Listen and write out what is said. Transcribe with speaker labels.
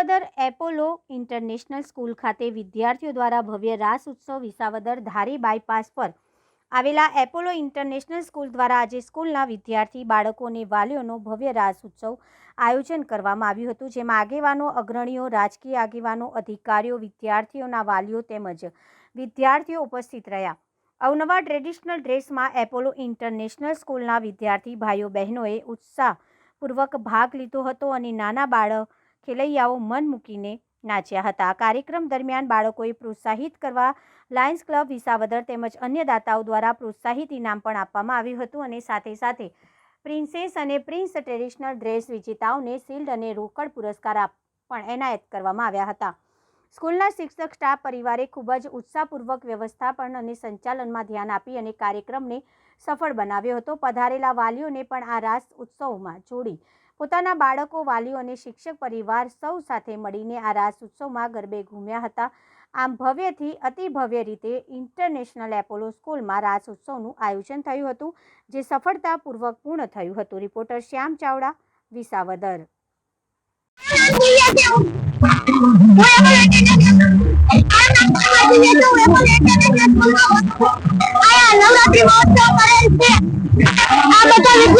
Speaker 1: Visavadar Apollo international school ખાતે વિદ્યાર્થીઓ દ્વારા ભવ્ય રાસ ઉત્સવ વિસાવદર ધારી બાયપાસ પર આવેલા એપોલો ઇન્ટરનેશનલ સ્કૂલ દ્વારા આજે સ્કૂલના વિદ્યાર્થી, બાળકો અને વાલીઓનો ભવ્ય રાસ ઉત્સવ આયોજન કરવામાં આવ્યું હતું, જેમાં આગેવાનો, અગ્રણીઓ, રાજકીય આગેવાનો, અધિકારીઓ, વિદ્યાર્થીઓના વાલીઓ તેમજ વિદ્યાર્થીઓ ઉપસ્થિત રહ્યા. અવનવા ટ્રેડિશનલ ડ્રેસમાં એપોલો ઇન્ટરનેશનલ સ્કૂલના વિદ્યાર્થી ભાઈઓ બહેનોએ ઉત્સાહપૂર્વક ભાગ લીધો હતો અને નાના બાળક ખેલૈયાઓ મન મૂકીને નાચ્યા હતા. કાર્યક્રમ દરમિયાન બાળકોએ પ્રોત્સાહિત કરવા લાયન્સ ક્લબ, વિસાવદર તેમજ અન્ય દાતાઓ દ્વારા પ્રોત્સાહિત ઇનામ પણ આપવામાં આવ્યું હતું અને સાથે સાથે પ્રિન્સેસ અને પ્રિન્સ ટ્રેડિશનલ ડ્રેસ વિજેતાઓને શિલ્ડ અને રોકડ પુરસ્કાર પણ એનાયત કરવામાં આવ્યા હતા. સ્કૂલના શિક્ષક સ્ટાફ પરિવારે ખૂબ જ ઉત્સાહપૂર્વક વ્યવસ્થાપન અને સંચાલનમાં ધ્યાન આપી અને કાર્યક્રમને સફળ બનાવ્યો હતો. પધારેલા વાલીઓને પણ આ રાસ ઉત્સવમાં જોડી પોતાના બાળકો, વાલીઓ અને શિક્ષક પરિવાર સૌ સાથે મળીને આ રાસ ઉત્સવમાં ગરબે ઘૂમ્યા હતા. આમ ભવ્યથી, અતિ ભવ્ય રીતે ઇન્ટરનેશનલ એપોલો સ્કૂલમાં રાસ ઉત્સવનું આયોજન થયું હતું, જે સફળતાપૂર્વક પૂર્ણ થયું હતું. રિપોર્ટર શ્યામ ચાવડા, વિસાવદર.
Speaker 2: નવરાત્રી મહોત્સવ કરેલ છે આ બધા